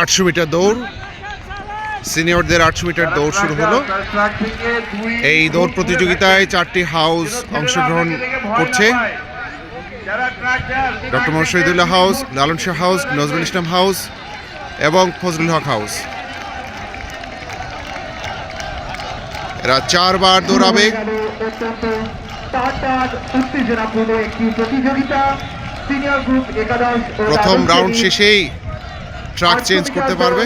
আটশো মিটার দৌড়। সিনিয়রদের আটশো মিটার দৌড় শুরু হলো। এই দৌড় প্রতিযোগিতায় চারটি হাউস অংশগ্রহণ করছে। Doctor Mohammad Shahidullah house, Lalon Shah house, Nazrul Islam house এবং ফজলুল হক হাউস। এরা চারবার দৌড়াবে। প্রথম রাউন্ড শেষেই ট্রাক চেঞ্জ করতে পারবে?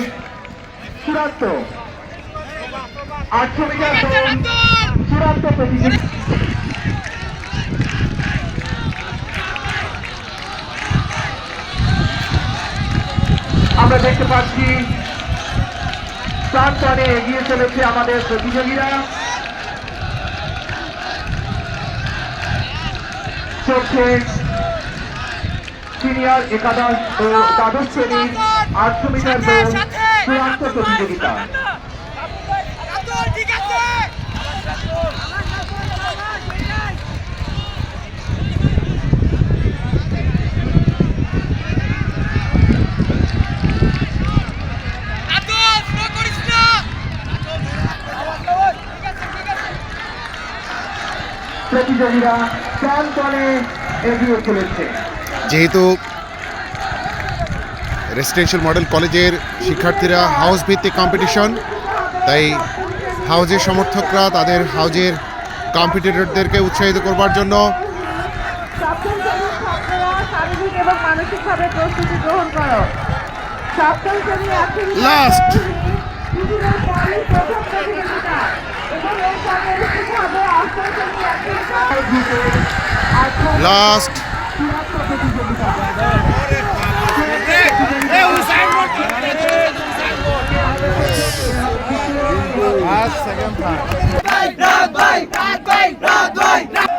আমরা দেখতে পাচ্ছি প্রান্তরে এগিয়ে চলেছে আমাদের প্রতিযোগীরা। চলছে সিনিয়র একাদশ ও দ্বাদশ শ্রেণির আটশো মিটার দৌড় চূড়ান্ত প্রতিযোগিতা। প্রতিযোগীরা প্রান্তরে এগিয়ে চলেছে। যেহেতু রেসিডেন্সিয়াল মডেল কলেজের শিক্ষার্থীরা হাউস ভিত্তিক কম্পিটিশন তাই হাউজের সমর্থকরা তাদের হাউজের কম্পিটিটরদেরকে উৎসাহিত করবার জন্য লাস্ট শ্রেণির রাত ভাই রাত